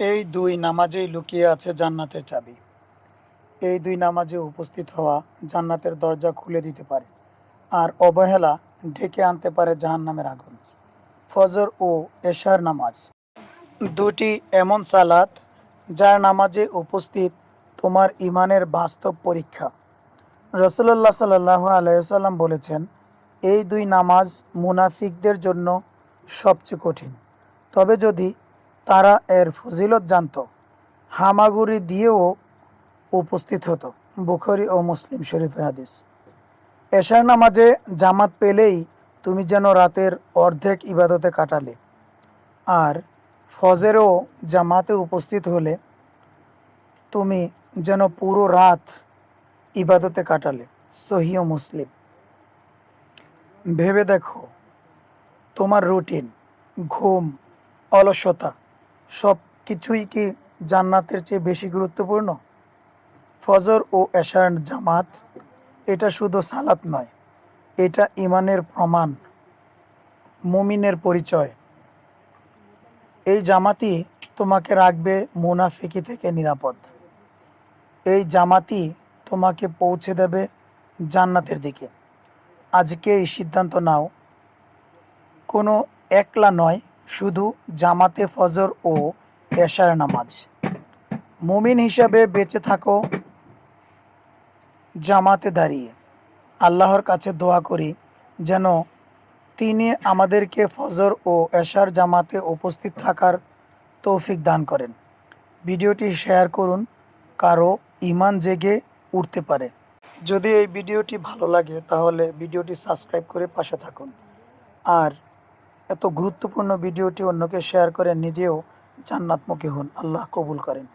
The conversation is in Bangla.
এই দুই নামাজেই লুকিয়ে আছে জান্নাতের চাবি। এই দুই নামাজে উপস্থিত হওয়া জান্নাতের দরজা খুলে দিতে পারে আর অবহেলা ডেকে আনতে পারে জাহান্নামের আগুন। ফজর ও এশার নামাজ। দুটি এমন সালাত যার নামাজে উপস্থিত তোমার ইমানের বাস্তব পরীক্ষা। রসুল্লাহ সাল্লাহ আলাইসাল্লাম বলেছেন, এই দুই নামাজ মুনাফিকদের জন্য সবচেয়ে কঠিন। তবে যদি তারা এর ফজিলত জানত। হামাগুড়ি দিয়েও উপস্থিত হতো। বুখরি ও মুসলিম শরীফের হাদিস। এশার নামাজে জামাত পেলেই তুমি যেন রাতের অর্ধেক ইবাদতে কাটালে। আর ফজেরও জামাতে উপস্থিত হলে তুমি যেন পুরো রাত ইবাদতে কাটালে। সহিও মুসলিম। ভেবে দেখো, তোমার রুটিন, ঘুম, অলসতা সব কিছুই কি জান্নাতের চেয়ে বেশি গুরুত্বপূর্ণ? ফজর ও এশার জামাত, এটা শুধু সালাত নয়, এটা ইমানের প্রমাণ, মুমিনের পরিচয়। এই জামাতি তোমাকে রাখবে মুনাফিকি থেকে নিরাপদ। এই জামাতি তোমাকে পৌঁছে দেবে জান্নাতের দিকে। আজকে এই সিদ্ধান্ত নাও। কোনো একলা নয় শুধু জামাতে ফজর ও এশার নামাজ। মুমিন হিসাবে বেঁচে থাকো, জামাতে দাঁড়িয়ে। আল্লাহর কাছে দোয়া করি যেন তিনি আমাদেরকে ফজর ও এশার জামাতে উপস্থিত থাকার তৌফিক দান করেন। ভিডিওটি শেয়ার করুন, কারও ইমান জেগে উঠতে পারে। যদি এই ভিডিওটি ভালো লাগে তাহলে ভিডিওটি সাবস্ক্রাইব করে পাশে থাকুন। আর এত গুরুত্বপূর্ণ ভিডিওটি অন্যকে শেয়ার করে নিজেও জান্নাতমুখী হন। আল্লাহ কবুল করেন।